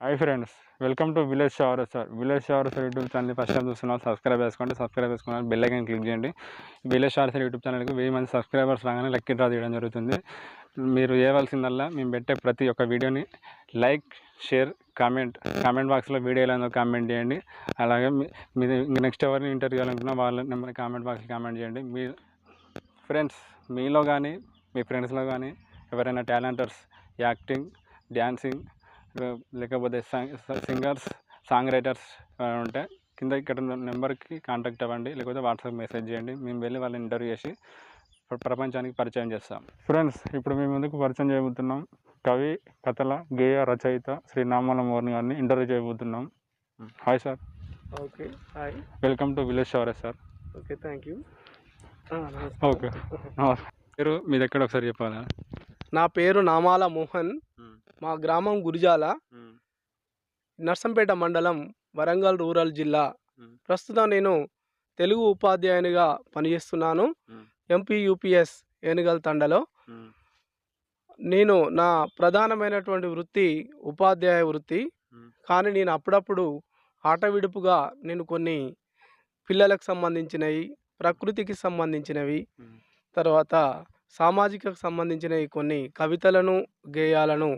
Hi friends welcome to village shower sir village shower sir YouTube channel first time చూస్తున్నారు subscribe చేసుకోండి subscribe చేసుకున్నారు bell icon click చేయండి. Village shower sir YouTube ఛానల్కి వెయ్యి మంది subscribers రాగానే లక్కీ డ్రా తీయడం జరుగుతుంది. మీరు చేయవలసిందల్లా మేము పెట్టే ప్రతి ఒక్క వీడియోని లైక్ షేర్ కామెంట్ కామెంట్ బాక్స్లో వీడియో ఎలా ఉందో కామెంట్ చేయండి. అలాగే మీ- నెక్స్ట్ ఎవరిని ఇంటర్వ్యూ చేయాలనుకున్నా వాళ్ళ నెంబర్ కామెంట్ బాక్స్లో కామెంట్ చేయండి. మీ ఫ్రెండ్స్ మీలో కానీ మీ ఫ్రెండ్స్లో కానీ ఎవరైనా టాలెంటర్స్ యాక్టింగ్ డ్యాన్సింగ్ లేకపోతే సింగర్స్ సాంగ్ రైటర్స్ ఉంటే కింద ఇక్కడ నెంబర్కి కాంటాక్ట్ అవ్వండి లేకపోతే వాట్సాప్ మెసేజ్ చేయండి. మేము వెళ్ళి వాళ్ళని ఇంటర్వ్యూ చేసి ప్ర- ప్రపంచానికి పరిచయం చేస్తాం. ఫ్రెండ్స్ ఇప్పుడు మేము ముందుకు పరిచయం చేయబోతున్నాం కవి కథల గేయ రచయిత శ్రీ నామాల మోహన్ గారిని ఇంటర్వ్యూ చేయబోతున్నాం. Hi sir. Okay hi. Welcome to village షవరే sir. Okay thank you. Okay మీరు మీ దగ్గర ఒకసారి చెప్పాలా? నా పేరు నామాల మోహన్. మా గ్రామం గురిజాల నర్సంపేట మండలం వరంగల్ రూరల్ జిల్లా. ప్రస్తుతం నేను తెలుగు ఉపాధ్యాయునిగా పనిచేస్తున్నాను. ఎంపీ యూపీఎస్ ఏనుగల్ తండలో నేను నా ప్రధానమైనటువంటి వృత్తి ఉపాధ్యాయ వృత్తి. కానీ నేను అప్పుడప్పుడు ఆట విడుపుగా నేను కొన్ని పిల్లలకు సంబంధించినవి ప్రకృతికి సంబంధించినవి. తర్వాత సామాజికకు సంబంధించినవి కొన్ని కవితలను గేయాలను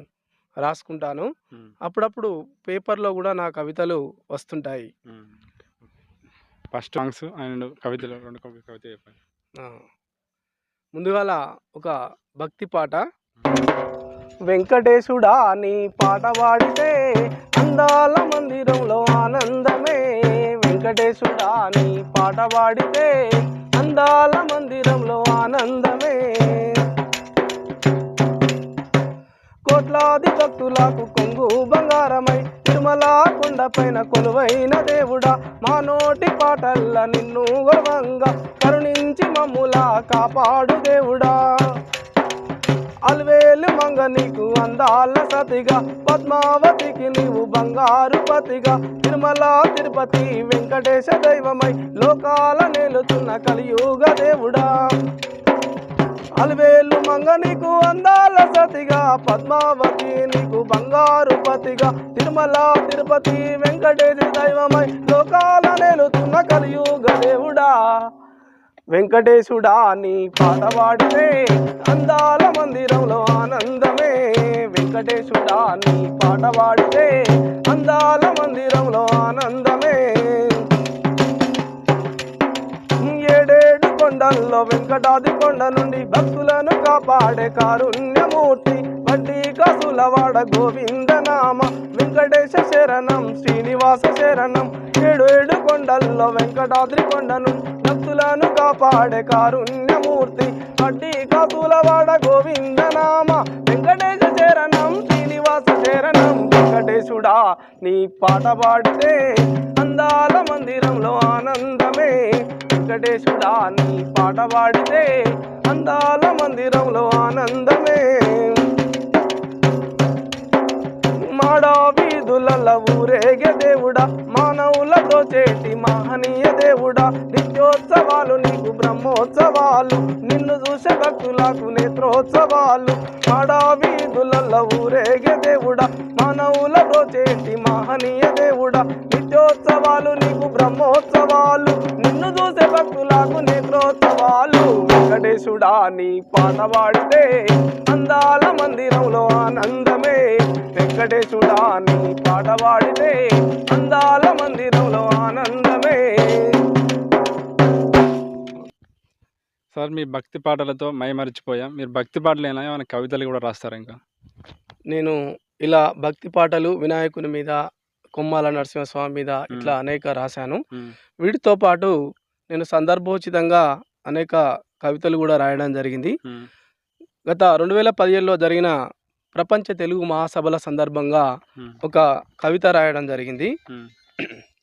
రాసుకుంటాను. అప్పుడప్పుడు పేపర్లో కూడా నా కవితలు వస్తుంటాయి. ఫస్ట్ సాంగ్స్ అండ్ కవితలు రెండు కవి- కవిత చెప్పండి. ముందుగాల ఒక భక్తి పాట. వెంకటేశుడా నీ పాట పాడితే అందాల మందిరంలో ఆనందమే. వెంకటేశుడా నీ పాట పాడితే అందాల మందిరంలో ఆనందమే. కోట్లాది భక్తులకు కొంగు బంగారమై తిరుమల కొండపైన కొలువైన దేవుడా మా నోటి పాటల్ల నిన్ను గర్వంగా కరుణించి మమ్ములా కాపాడు దేవుడా. అల్వేలు మంగ నీకు అందాల సతిగా పద్మావతికి నీవు బంగారు పతిగా తిరుమల తిరుపతి వెంకటేశ దైవమై లోకాల నేలుతున్న కలియుగ దేవుడా. అలవేలు మంగ నీకు అందాల సతిగా పద్మావతి నీకు బంగారు పతిగా. తిరుమల తిరుపతి వెంకటేశ దైవమై లోకాల నేలుతున్న కలియుగ దేవుడా. వెంకటేశుడా నీ పాట అందాల మందిరంలో ఆనందమే. వెంకటేశుడా నీ పాటవాడితే అందాల మందిరంలో ఆనందమే. ఏడేడు వెంకటాది కొండ నుండి భక్తులను కాపాడే కారుణ్యమూర్తి. వడ్డీ గోవిందనామ గోవింద నామ వెంకటేశ శరణం శ్రీనివాస శరణం. ఏడు ఏడు కొండల్లో వెంకటాద్రి కొండను భక్తులను కాపాడే కారుణ్యమూర్తి అడ్డి కాసులవాడ గోవింద నామ వెంకటేశ శరణం శ్రీనివాస శరణం. వెంకటేశుడా నీ పాట పాడితే అందాల మందిరంలో ఆనందమే. వెంకటేశుడా నీ పాట పాడితే అందాల మందిరంలో ఆనందమే. మాడా వీధులలో ఊరేగే దేవుడా మానవులతో చేటి మహనీయ దేవుడా ఉత్సవాలు నీకు బ్రహ్మోత్సవాలు. నిన్ను చూసే భక్తులకు నేత్రోత్సవాలు. మాడా వీధులలో ఊరేగే దేవుడా మానవులతో చేటి మహనీయ దేవుడా. నిత్యోత్సవాలు నీకు బ్రహ్మోత్సవాలు. నిన్ను చూసే భక్తులకు నేత్రోత్సవాలు. వెంకటేశుడా నీ పాట పాడితే అందాల మందిరంలో ఆనందమే. వెంకటేశుడా నీ పాట పాడితే అందాల మందిరంలో ఆనందమే. సార్ మీ భక్తి పాటలతో మై మర్చిపోయాం మీరు భక్తి పాటలు అయినా ఏమైనా కవితలు కూడా రాస్తారా ఇంకా? నేను ఇలా భక్తి పాటలు వినాయకుని మీద కొమ్మాల నరసింహస్వామి మీద ఇట్లా అనేక రాశాను. వీటితో పాటు నేను సందర్భోచితంగా అనేక కవితలు కూడా రాయడం జరిగింది. గత రెండు వేల పదిహేడులో జరిగిన ప్రపంచ తెలుగు మహాసభల సందర్భంగా ఒక కవిత రాయడం జరిగింది.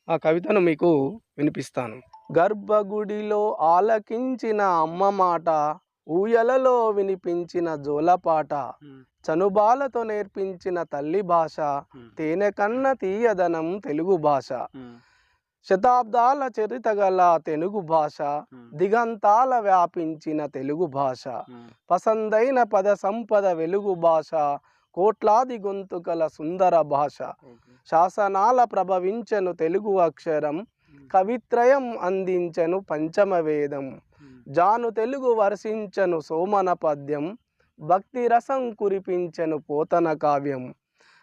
ఆ కవితను మీకు వినిపిస్తాను. గర్భగుడిలో ఆలకించిన అమ్మ మాట ఊయలలో వినిపించిన జోలపాట చనుబాలతో నేర్పించిన తల్లి భాష తేనె కన్న తీయదనం తెలుగు భాష. శతాబ్దాల చరిత గల తెలుగు భాష దిగంతాల వ్యాపించిన తెలుగు భాష. పసందైన పద సంపద వెలుగు భాష కోట్లాది గొంతుకల సుందర భాష. శాసనాల ప్రభవించను తెలుగు అక్షరం కవిత్రయం అందించను పంచమ వేదం జాను తెలుగు వర్షించను సోమన పద్యం. భక్తి రసం కురిపించను పోతన కావ్యం.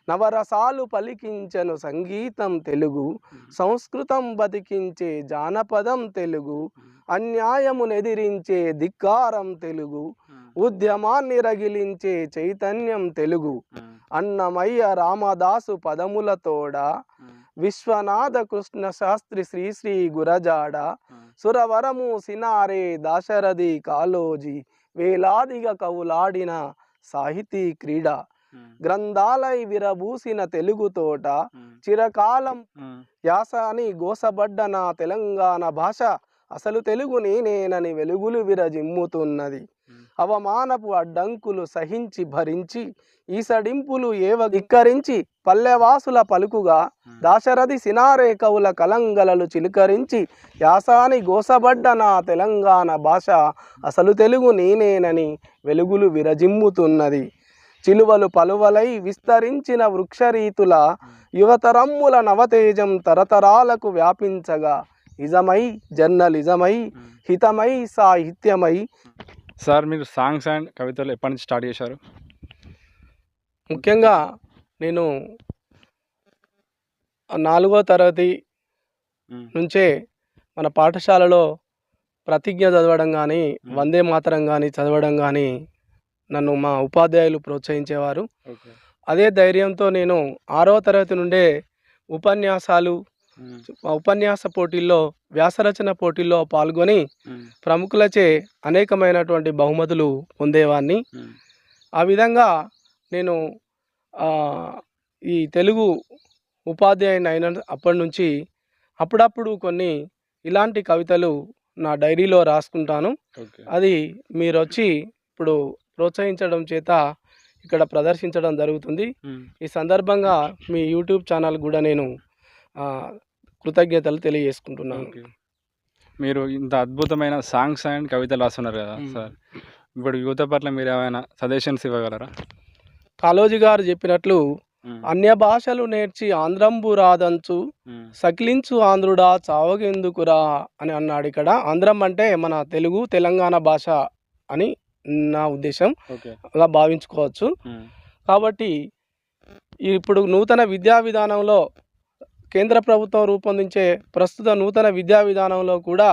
నవరసాలు పలికించను సంగీతం తెలుగు. సంస్కృతం బతికించే జానపదం తెలుగు. అన్యాయమునెదిరించే ధిక్కారం తెలుగు. ఉద్యమాన్ని రగిలించే చైతన్యం తెలుగు. అన్నమయ్య రామదాసు పదములతోడ విశ్వనాథ కృష్ణ శాస్త్రి శ్రీ శ్రీ గురజాడ సురవరము సినారే దాశరథి కాలోజీ వేలాదిగా కవులాడిన సాహితీ క్రీడ గ్రంథాలై విరబూసిన తెలుగు తోట చిరకాలం యాస అని గోసబడ్డ నా తెలంగాణ భాష అసలు తెలుగు నేనేనని వెలుగులు విరజిమ్ముతున్నది. అవమానపు అడ్డంకులు సహించి భరించి ఈసడింపులు ఏవ ధిక్కరించి పల్లెవాసుల పలుకుగా దాశరథి సినారే కవుల కలంగలలు చిలుకరించి యాసాని గోసబడ్డ నా తెలంగాణ భాష అసలు తెలుగు నేనేనని వెలుగులు విరజిమ్ముతున్నది. చిలువలు పలువలై విస్తరించిన వృక్షరీతుల యువతరమ్ముల నవతేజం తరతరాలకు వ్యాపించగా నిజమై జర్నలిజమై హితమై సాహిత్యమై సార్ మీరు సాంగ్స్ అండ్ కవితలు ఎప్పటి నుంచి స్టార్ట్ చేశారు? ముఖ్యంగా నేను నాలుగో తరగతి నుంచే మన పాఠశాలలో ప్రతిజ్ఞ చదవడం కానీ వందే మాతరం కానీ చదవడం కానీ నన్ను మా ఉపాధ్యాయులు ప్రోత్సహించేవారు. అదే ధైర్యంతో నేను ఆరవ తరగతి నుండే ఉపన్యాసాలు ఉపన్యాస పోటీల్లో వ్యాసరచన పోటీల్లో పాల్గొని ప్రముఖులచే అనేకమైనటువంటి బహుమతులు పొందేవాడిని ఆ విధంగా నేను ఈ తెలుగు ఉపాధ్యాయుని అయిన అప్పటి నుంచి అప్పుడప్పుడు కొన్ని ఇలాంటి కవితలు నా డైరీలో రాసుకుంటాను. అది మీరు వచ్చి ఇప్పుడు ప్రోత్సహించడం చేత ఇక్కడ ప్రదర్శించడం జరుగుతుంది. ఈ సందర్భంగా మీ యూట్యూబ్ ఛానల్ కూడా నేను కృతజ్ఞతలు తెలియజేసుకుంటున్నాను. మీరు ఇంత అద్భుతమైన సాంగ్స్ అండ్ కవితలు రాస్తున్నారు కదా. సార్. ఇప్పుడు యువత పట్ల మీరు ఏమైనా సజెషన్స్ ఇవ్వగలరా? కాళోజీ గారు చెప్పినట్లు అన్య భాషలు నేర్చి ఆంధ్రంబు రాదంచు సకిలించు ఆంధ్రుడా చావగెందుకురా అని అన్నాడు ఇక్కడ. ఆంధ్రం అంటే మన తెలుగు తెలంగాణ భాష అని నా ఉద్దేశం. అలా భావించుకోవచ్చు. కాబట్టి ఇప్పుడు నూతన విద్యా విధానంలో కేంద్ర ప్రభుత్వం రూపొందించే ప్రస్తుత నూతన విద్యా విధానంలో కూడా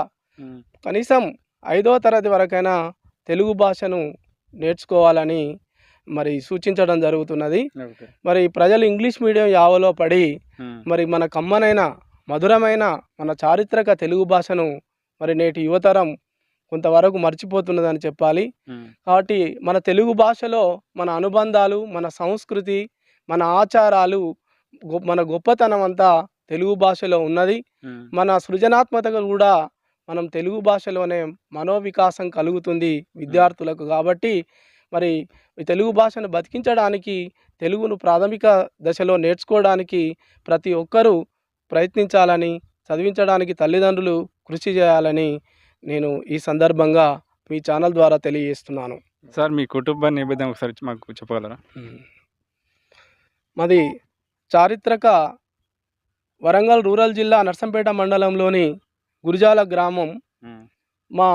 కనీసం ఐదో తరగతి వరకైనా తెలుగు భాషను నేర్చుకోవాలని మరి సూచించడం జరుగుతున్నది. మరి ప్రజలు ఇంగ్లీష్ మీడియం యావలో పడి మరి మన కమ్మనైన మధురమైన మన చారిత్రక తెలుగు భాషను మరి నేటి యువతరం కొంతవరకు మర్చిపోతున్నదని చెప్పాలి. కాబట్టి మన తెలుగు భాషలో మన అనుబంధాలు మన సంస్కృతి మన ఆచారాలు మన గొప్పతనం అంతా తెలుగు భాషలో ఉన్నది. మన సృజనాత్మకత కూడా మనం తెలుగు భాషలోనే మనోవికాసం కలుగుతుంది విద్యార్థులకు కాబట్టి మరి తెలుగు భాషను బతికించడానికి తెలుగును ప్రాథమిక దశలో నేర్చుకోవడానికి ప్రతి ఒక్కరూ ప్రయత్నించాలని చదివించడానికి తల్లిదండ్రులు కృషి చేయాలని నేను ఈ సందర్భంగా మీ ఛానల్ ద్వారా తెలియజేస్తున్నాను. సార్ మీ కుటుంబ నేపథ్యం ఒకసారి మాకు చెప్పగలరా? మాది చారిత్రక వరంగల్ రూరల్ జిల్లా నర్సంపేట మండలంలోని గురిజాల గ్రామం మా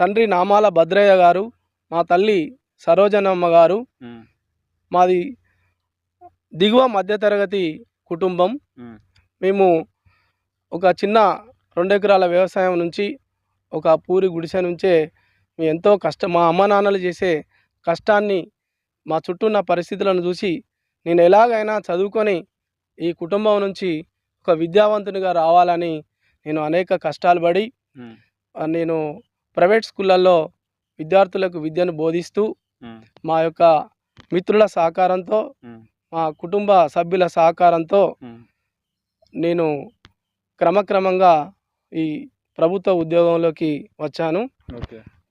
తండ్రి నామాల భద్రయ్య గారు మా తల్లి సరోజనమ్మ గారు మాది దిగువ మధ్యతరగతి కుటుంబం. మేము ఒక చిన్న రెండు ఎకరాల వ్యవసాయం నుంచి ఒక పూరి గుడిసె నుంచే ఎంతో కష్టం మా అమ్మ నాన్నలు చేసే కష్టాన్ని మా చుట్టూ ఉన్న పరిస్థితులను చూసి నేను ఎలాగైనా చదువుకొని ఈ కుటుంబం నుంచి ఒక విద్యావంతునిగా రావాలని నేను అనేక కష్టాలు పడి నేను ప్రైవేట్ స్కూళ్ళల్లో విద్యార్థులకు విద్యను బోధిస్తూ మా యొక్క మిత్రుల సహకారంతో మా కుటుంబ సభ్యుల సహకారంతో నేను క్రమక్రమంగా ఈ ప్రభుత్వ ఉద్యోగంలోకి వచ్చాను.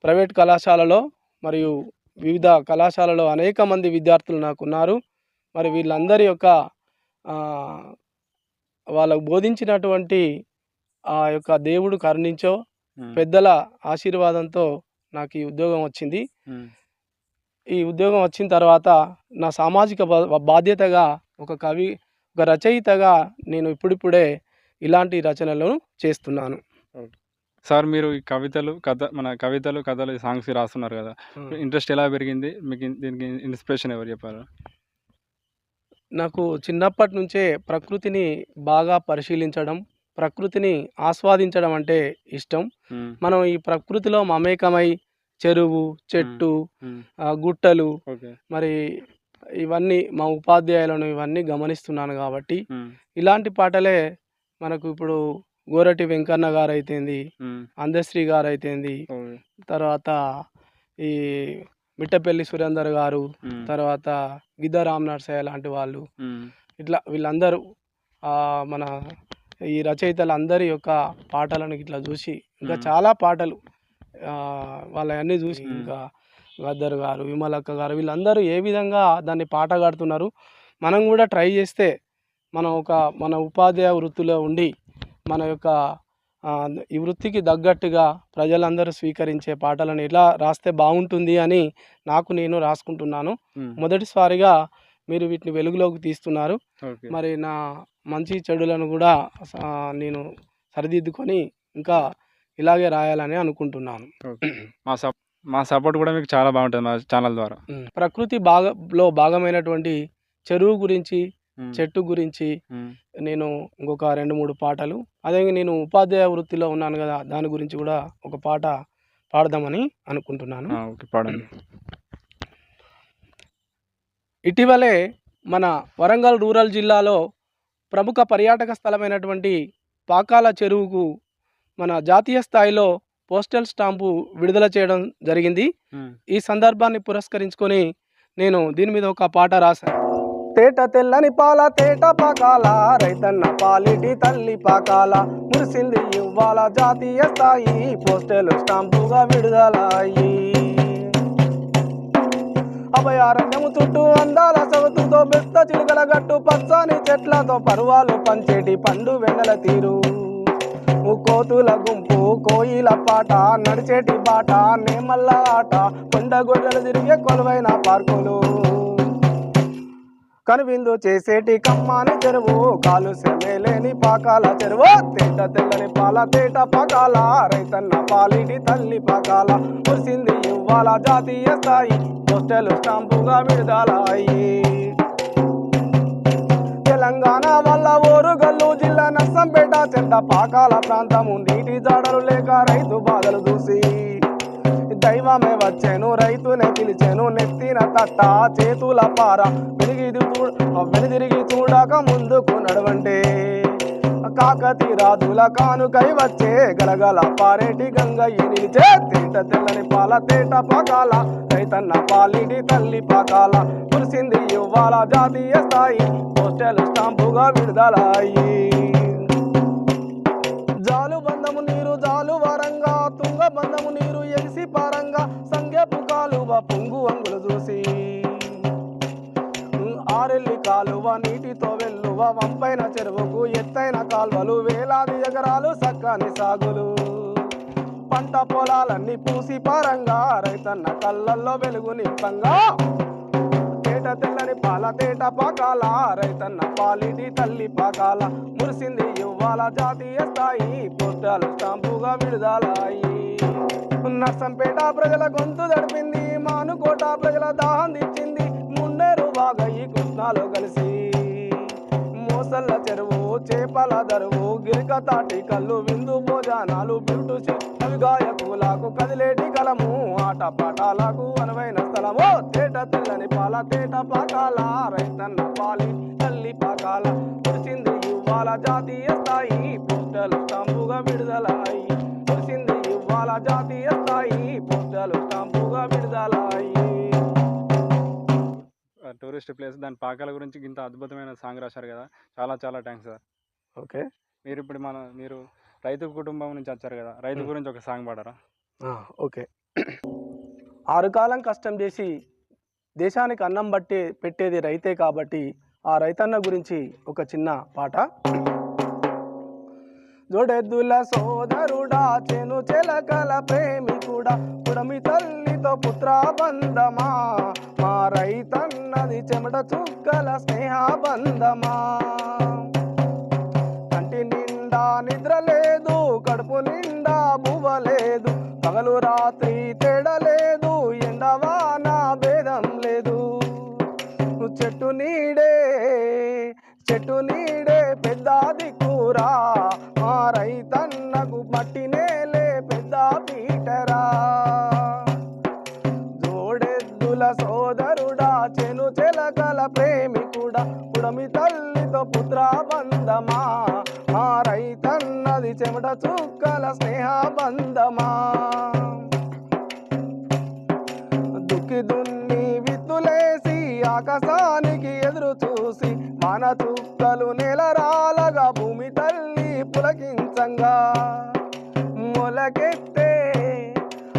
ప్రైవేట్ కళాశాలలో మరియు వివిధ కళాశాలలో అనేక మంది విద్యార్థులు నాకు ఉన్నారు మరి వీళ్ళందరి యొక్క వాళ్ళకు బోధించినటువంటి ఆ యొక్క దేవుడు కరుణించో పెద్దల ఆశీర్వాదంతో నాకు ఈ ఉద్యోగం వచ్చింది. ఈ ఉద్యోగం వచ్చిన తర్వాత నా సామాజిక బా- బాధ్యతగా ఒక కవి ఒక రచయితగా నేను ఇప్పుడిప్పుడే ఇలాంటి రచనలను చేస్తున్నాను. సార్ మీరు ఈ కవితలు కథ మన కవితలు కథలు సాంగ్స్ రాస్తున్నారు కదా. ఇంట్రెస్ట్ ఎలా పెరిగింది? మీకు దీనికి ఇన్స్పిరేషన్ ఎవరు చెప్పారు? నాకు చిన్నప్పటి నుంచే ప్రకృతిని బాగా పరిశీలించడం ప్రకృతిని ఆస్వాదించడం అంటే ఇష్టం. మనం ఈ ప్రకృతిలో మమేకమై చెరువు చెట్టు గుట్టలు మరి ఇవన్నీ మా ఉపాధ్యాయులను ఇవన్నీ గమనిస్తున్నాను కాబట్టి. ఇలాంటి పాటలే మనకు ఇప్పుడు గోరటి వెంకన్న గారు అయితేంది. అందశ్రీ గారు అయితేంది తర్వాత ఈ మిట్టపల్లి సురేందర్ గారు. తర్వాత గిద్ద రామ్ నర్సయ్య లాంటి వాళ్ళు. ఇట్లా వీళ్ళందరూ మన ఈ రచయితలందరి యొక్క పాటలను ఇట్లా చూసి ఇంకా. చాలా పాటలు ఆ, వాళ్ళవన్నీ చూసి. ఇంకా గద్దర్ గారు విమలక్క గారు వీళ్ళందరూ ఏ విధంగా దాన్ని పాట కడుతున్నారు మనం కూడా ట్రై చేస్తే మనం ఒక మన ఉపాధ్యాయ వృత్తిలో ఉండి మన యొక్క ఈ వృత్తికి తగ్గట్టుగా ప్రజలందరూ స్వీకరించే పాటలను ఎలా రాస్తే బాగుంటుంది అని నాకు నేను రాసుకుంటున్నాను. మొదటిసారిగా మీరు వీటిని వెలుగులోకి తీస్తున్నారు. మరి నా మంచి చెడులను కూడా నేను సరిదిద్దుకొని ఇంకా ఇలాగే రాయాలని అనుకుంటున్నాను. మా సప్ మా సపోర్ట్ కూడా మీకు చాలా బాగుంటుంది మా ఛానల్ ద్వారా. ప్రకృతి భాగంలో భాగమైనటువంటి చెరువు గురించి. చెట్టు గురించి. నేను ఇంకొక రెండు మూడు పాటలు. అదే నేను ఉపాధ్యాయ వృత్తిలో ఉన్నాను కదా దాని గురించి కూడా ఒక పాట పాడదామని అనుకుంటున్నాను. పాడండి. ఇటీవలే మన వరంగల్ రూరల్ జిల్లాలో ప్రముఖ పర్యాటక స్థలమైనటువంటి పాకాల చెరువుకు మన జాతీయ స్థాయిలో పోస్టల్ స్టాంపు విడుదల చేయడం జరిగింది. ఈ సందర్భాన్ని పురస్కరించుకొని నేను దీని మీద ఒక పాట రాశాను. తేట తెల్లని పాల తేట పకాల రైతన్న పాలిటి తల్లి పకాల. మురిసింది ఇవ్వాల జాతీయ స్థాయి పోస్టల్ స్టాంపుగా విడుదలయ్యి. అభయారణ్యము చుట్టూ అందాల సవతుతో బెత్త చిలుకల గట్టు పచ్చని చెట్లతో పరువాలు పంచేటి పండు వెన్నెల తీరు. కోతుల గుంపు కోయిల పాట నడిచేటి పాట నేమల్ల ఆట కొండ గొడ్డలు తిరిగే కొలువైన పార్కులు. కనువిందు చేసేటి కమ్మాని చెరువు కాలు సెమేలేని పాకాల చెరువు తేట తెల్లని పాల తేట పకాల రైతన్న పాలిటి తల్లి పకాల కురిసింది ఇవ్వాల జాతీయ స్థాయి పోస్టల్ స్టాంపుగా విడుదల తెలంగాణ వల్ల ఓరుగల్లు జిల్లా నర్సంపేట చెడ్డ పాకాల ప్రాంతము నీటి జాడలు లేక రైతు బాధలు చూసి దైవమే వచ్చాను రైతునే పిలిచాను నెత్తిన తట్ట చేతుల పార. వెలిగి వెనుదిరిగి చూడక ముందుకు నడవంటే. కాకతి రాజుల కానుకై వచ్చే గలగల పారేటి గంగయ్య నిలిచే తేట తెల్లని పాల తేట పాకాల. రైతన్న పాలిటి తల్లి పాకాల. కురిసింది ఇవ్వాల జాతీయ స్థాయి. పోస్టల్ స్టాంపుగా విడుదలయ్యి. జాలు బంధము నీరు జాలు వరంగా తుంగ బంధము నీరు ఎగిసి పరంగా సంగపు కాలువ పొంగు అంగులు చూసి. ఆరెల్లి కాలువ నీటితో వెల్లువ వంపైన చెరువుకు ఎత్తైన కాల్వలు వేలాది ఎకరాలు సక్కని సాగులు. పంట పొలాలన్నీ పూసి పారంగా రైతన్న కళ్ళల్లో వెలుగు నిప్పంగా. తేట తెల్లని పాల తేట పాకాల రైతన్న పాలిటి తల్లి పాకాల. మురిసింది ఇవ్వాల జాతీయ స్థాయి పొట్టాలు స్టాంపుగా విడుదలాయి. నర్సంపేట ప్రజల గొంతు తడిపింది మానుకోట ప్రజల దాహం తెచ్చింది మున్నేరు ఈ కృష్ణాలు కలిసి. మోసల్ల చెరువు చేపల దరువు గిరిక తాటి కళ్ళు విందు భోజనాలు బిల్టు అవి గాయకులకు కదిలేటి కలము. ఆట పాటాలకు అనువైన స్థలము. తేట తెల్లని పాల తేట పాకాల రైతన్న పాలి తల్లి పాకాల తెలిసింది ఇవాళ జాతీయ స్థాయి పోస్టల్ స్తంభుగా విడుదల అయ్యి ఇవ్వాల జాతీయ స్థాయి స్టాంపుగా టూరిస్ట్ ప్లేస్ దాని పాకాల గురించి ఇంత అద్భుతమైన సాంగ్ రాశారు కదా. చాలా చాలా థ్యాంక్స్ సార్. ఓకే. మీరు ఇప్పుడు మన మీరు రైతు కుటుంబం నుంచి వచ్చారు కదా. రైతు. గురించి ఒక సాంగ్ పాడారా? ఓకే. ఆరు కాలం కష్టం చేసి దేశానికి అన్నం బట్టి పెట్టేది రైతే కాబట్టి ఆ రైతన్న గురించి ఒక చిన్న పాట. జొడెద్దుల సోదరుడా చెను చెలకల ప్రేమికుడా పుడమి తల్లితో పుత్ర బంధమా మా రైతన్నది చెమట చుక్కల స్నేహ బంధమా కంటి నిండా నిద్ర లేదు కడుపు నిండా బువ్వ లేదు పగలు రాత్రి తేడలేదు ఎండవాన భేదం లేదు. చెట్టు నీడే చెట్టు నీ పెద్దాది దిక్కురా మా రైతన్నకు మట్టి నేలే పెద్ద పీటరా. జోడెద్దుల సోదరుడా చెను చెలకల ప్రేమికుడా పుడమి తల్లితో పుత్ర బంధమా మా రైతన్నది చెమట చుక్కల స్నేహ బంధమా దుక్కి దున్ని విత్తులేసి ఆకాశానికి ఎదురు చూసి మన చుక్కలు నేల పులకించంగా మొలకెత్తే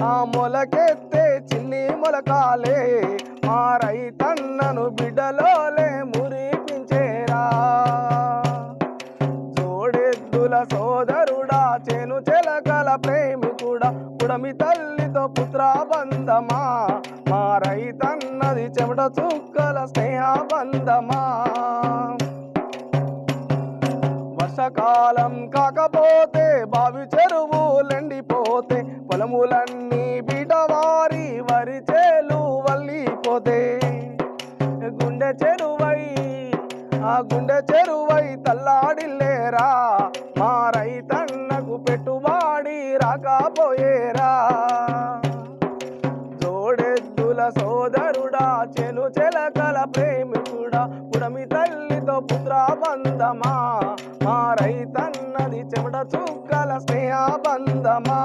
ఆ మొలకెత్తే చిన్ని మొలకాలే. మా రైతన్నను బిడ్డలోలే మురిపించేరా. జోడెద్దుల సోదరుడా చేను చెలకల ప్రేమికుడా పుడమి తల్లితో పుత్ర బంధమా మా రైతన్నది చెమట చుక్కల స్నేహ బంధమా వర్షకాలం కాకపోతే బావి చెరువులెండిపోతే పొలములన్నీ బిడవారి వరి చేలు వల్లిపోతే. గుండె చెరువై ఆ గుండె చెరువై తల్లాడిల్లేరా? మా రైతన్నకు పెట్టుబడి రాకపోయేరా? జోడెద్దుల సోదరుడా చెను చెలకల ప్రేమికుడా పుడమి తల్లితో పుత్ర బంధమా చుక్కల స్నేహ బంధమా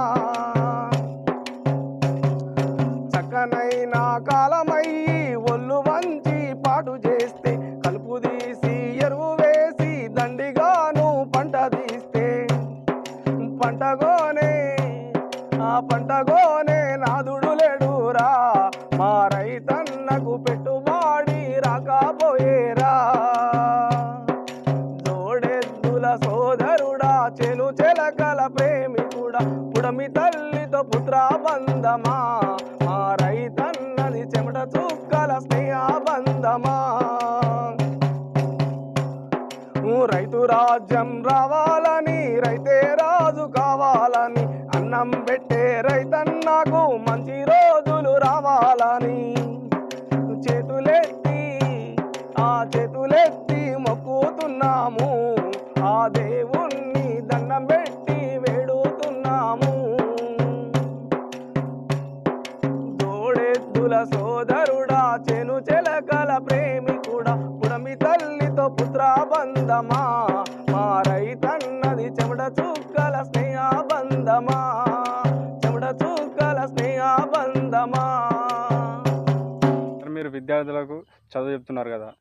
విద్యార్థులకు చదువు చెప్తున్నారు కదా.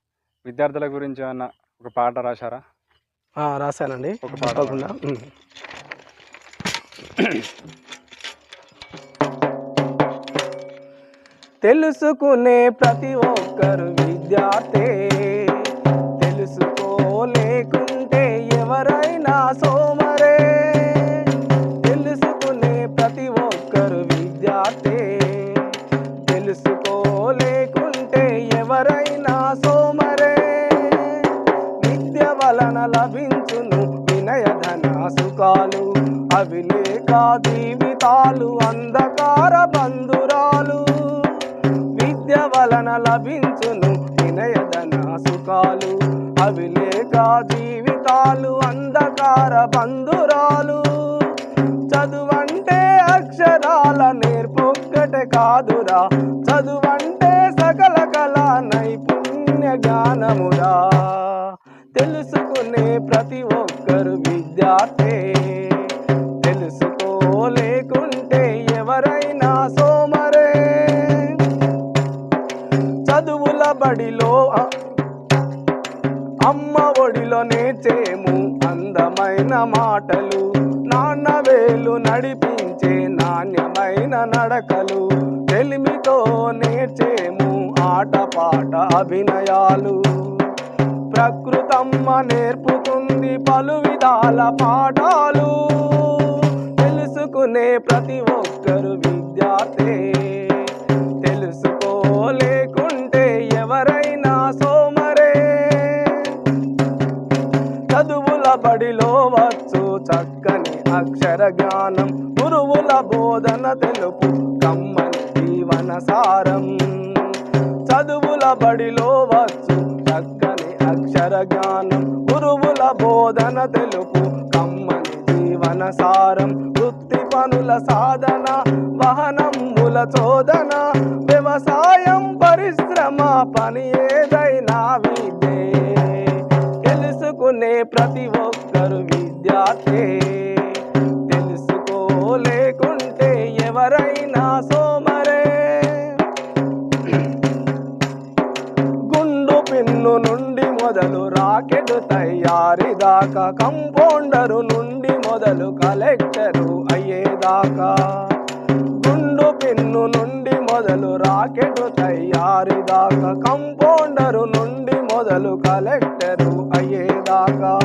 విద్యార్థుల గురించి ఏమన్నా ఒక పాట రాశారా? రాశానండి. ఒక పాట తప్పకుండా. తెలుసుకునే ప్రతి ఒక్కరు విద్యార్థే. తెలుసుకోలేకుంటే ఎవరైనా బంధురాలు అవి లేక జీవితాలు అంధకార బంధురాలు. విద్య వలన లభించును వినయదన సుఖాలు అవి లేక జీవితాలు అంధకార బంధురాలు. పిన్ను నుండి మొదలు రాకెట్ తయారీదాకా కంపౌండరు నుండి మొదలు కలెక్టరు అయ్యేదాకా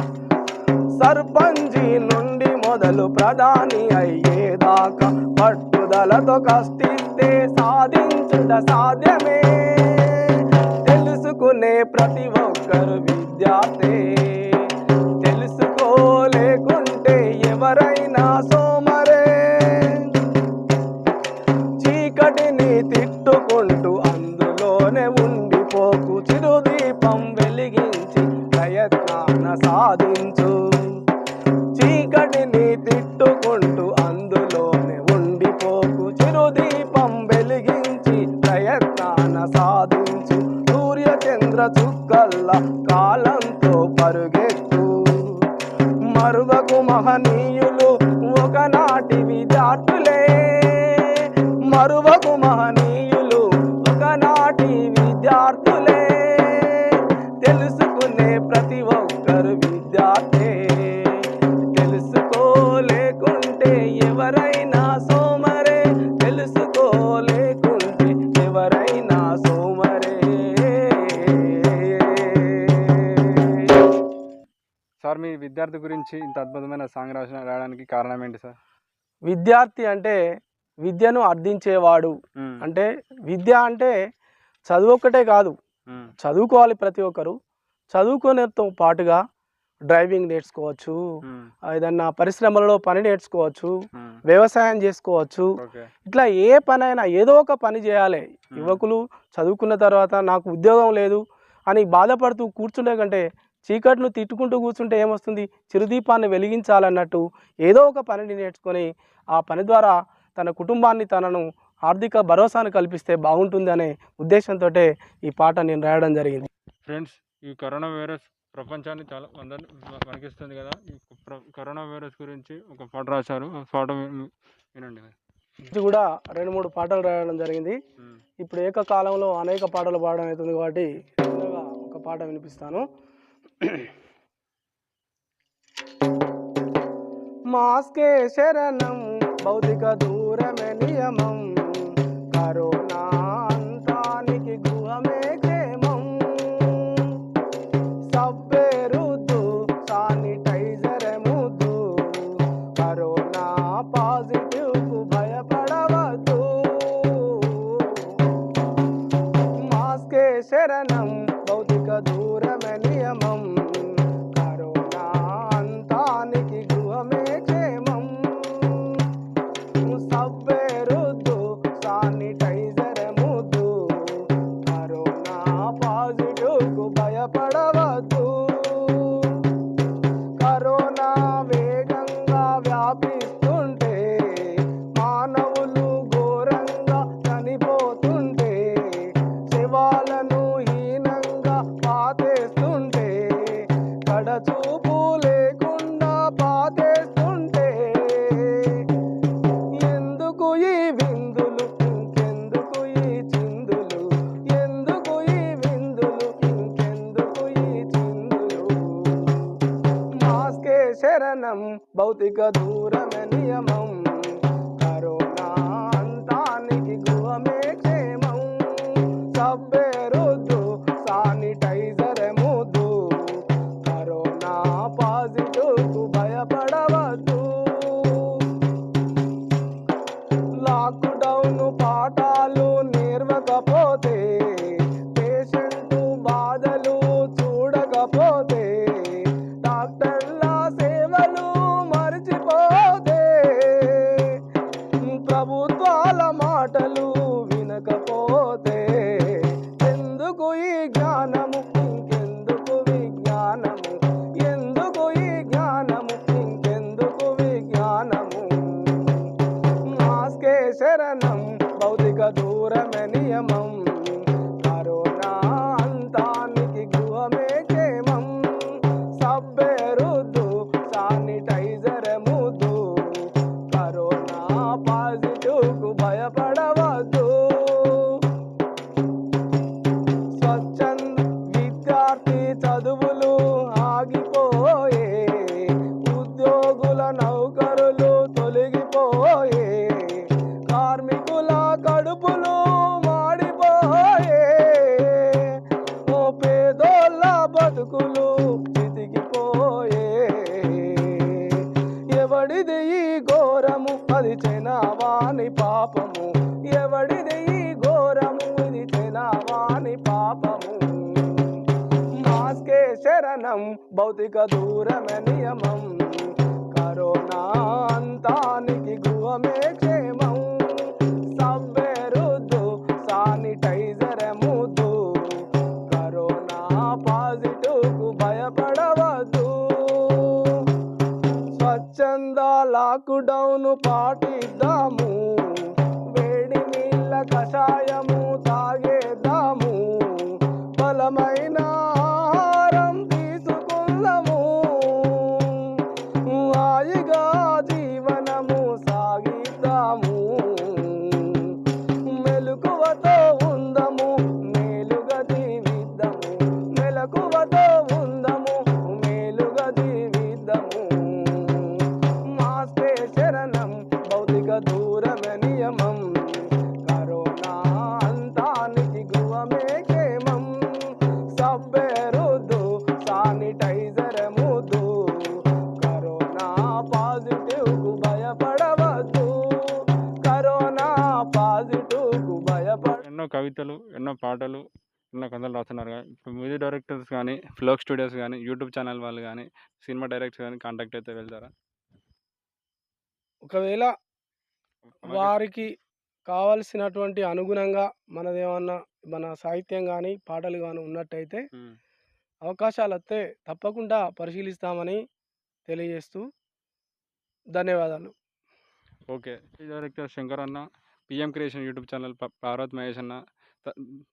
సర్పంచి నుండి మొదలు ప్రధాని అయ్యేదాకా పట్టుదలతో కష్టిస్తే సాధించుట సాధ్యమే. తెలుసుకునే ప్రతి ఒక్కరు విద్యార్థి. చుక్కల్ల కాలంతో పరుగెత్తు. మరువకు మహనీయులు ఒకనాటి విద్యార్థులే. మరువకు మహనీయులు విద్యార్థి గురించి ఇంత అద్భుతమైన సాంగ్ రాసిన రాయడానికి కారణం ఏంటి సార్? విద్యార్థి అంటే విద్యను అర్థించేవాడు. అంటే విద్య అంటే చదువు ఒక్కటే కాదు. చదువుకోవాలి ప్రతి ఒక్కరు. చదువుకునేతో పాటుగా డ్రైవింగ్ నేర్చుకోవచ్చు. ఏదన్నా పరిశ్రమలలో పని నేర్చుకోవచ్చు. వ్యవసాయం చేసుకోవచ్చు. ఇట్లా ఏ పనైనా ఏదో ఒక పని చేయాలి. యువకులు చదువుకున్న తర్వాత నాకు ఉద్యోగం లేదు అని బాధపడుతూ కూర్చుండే కంటే చీకట్లు తిట్టుకుంటూ కూర్చుంటే ఏమొస్తుంది? చిరుదీపాన్ని వెలిగించాలన్నట్టు ఏదో ఒక పనిని నేర్చుకొని ఆ పని ద్వారా తన కుటుంబాన్ని తనను ఆర్థిక భరోసాను కల్పిస్తే బాగుంటుంది అనే ఉద్దేశంతో ఈ పాట నేను రాయడం జరిగింది. ఫ్రెండ్స్ ఈ కరోనా వైరస్ ప్రపంచాన్ని చాలా అందరిని వణికిస్తుంది కదా. ఈ కరోనా వైరస్ గురించి ఒక పాట రాశారు. ఆ పాట వినండి. ఇది కూడా రెండు మూడు పాటలు రాయడం జరిగింది. ఇప్పుడు ఏకకాలంలో అనేక పాటలు పాడడం అవుతుంది కాబట్టి ఒక పాట వినిపిస్తాను. మాస్కే శరణం భౌతిక దూరమే నియమం. శరణం. భౌతిక దూరమే నియమం. దూరమే me. శానిటైజర్ కరోనా పాజిటివ్కు భయపడవద్దు. కరోనా పాజిటివ్కు భయపడ ఎన్నో కవితలు ఎన్నో పాటలు ఎన్నో కథలు రాస్తున్నారు కానీ ఇప్పుడు మ్యూజిక్ డైరెక్టర్స్ కానీ ఫ్లోక్ స్టూడియోస్ కానీ యూట్యూబ్ ఛానల్ వాళ్ళు కానీ సినిమా డైరెక్టర్స్ కానీ కాంటాక్ట్ అయితే వెళ్తారా? ఒకవేళ వారికి కావలసినటువంటి అనుగుణంగా మనదేమన్నా మన సాహిత్యం కానీ పాటలు కానీ ఉన్నట్టయితే. అవకాశాలు వస్తే తప్పకుండా పరిశీలిస్తామని తెలియజేస్తూ ధన్యవాదాలు. ఓకే. డైరెక్టర్ శంకర్ అన్న PM creation YouTube channel Parvath Mahesh అన్న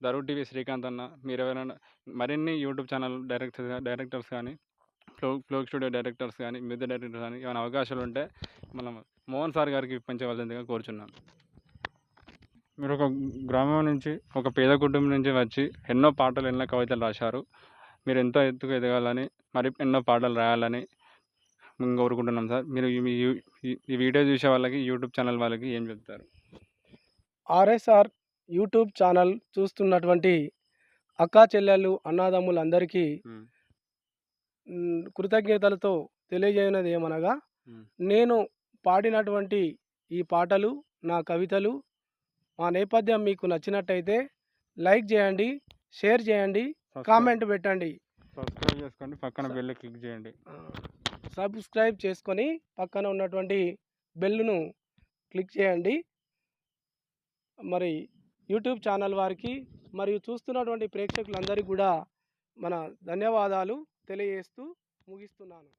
దరు టీవీ శ్రీకాంత్ అన్న మీరు ఎవరైనా మరిన్ని యూట్యూబ్ ఛానల్ డైరెక్టర్స్ డైరెక్టర్స్ కానీ ఫ్లో ఫ్లో స్టూడియో డైరెక్టర్స్ కానీ మ్యూజిక్ డైరెక్టర్స్ కానీ ఏమైనా అవకాశాలు ఉంటే మనం మోహన్ సార్ గారికి ఇప్పించవలసిందిగా కోరుచున్నాను. మీరు ఒక గ్రామం నుంచి ఒక పేద కుటుంబం నుంచి వచ్చి ఎన్నో పాటలు ఎన్నో కవితలు రాశారు. మీరు ఎంతో ఎత్తుకు ఎదగాలని మరి ఎన్నో పాటలు రాయాలని మేము కోరుకుంటున్నాం సార్. మీరు ఈ- వీడియో చూసే వాళ్ళకి యూట్యూబ్ ఛానల్ వాళ్ళకి ఏం చెప్తారు? ఆర్ఎస్ఆర్ యూట్యూబ్ ఛానల్ చూస్తున్నటువంటి అక్కా చెల్లెళ్ళు అన్నదమ్ములందరికీ కృతజ్ఞతలతో తెలియజేయనది ఏమనగా. నేను పాడినటువంటి ఈ పాటలు నా కవితలు మా నేపథ్యం మీకు నచ్చినట్టయితే లైక్ చేయండి షేర్ చేయండి కామెంట్ పెట్టండి. సబ్స్క్రైబ్ చేసుకోండి పక్కన బెల్ క్లిక్ చేయండి. సబ్స్క్రైబ్ చేసుకొని పక్కన ఉన్నటువంటి బెల్లును క్లిక్ చేయండి. మరి యూట్యూబ్ ఛానల్ వారికి మరియు చూస్తున్నటువంటి ప్రేక్షకులందరికీ కూడా మన ధన్యవాదాలు తెలియజేస్తూ ముగిస్తున్నాను.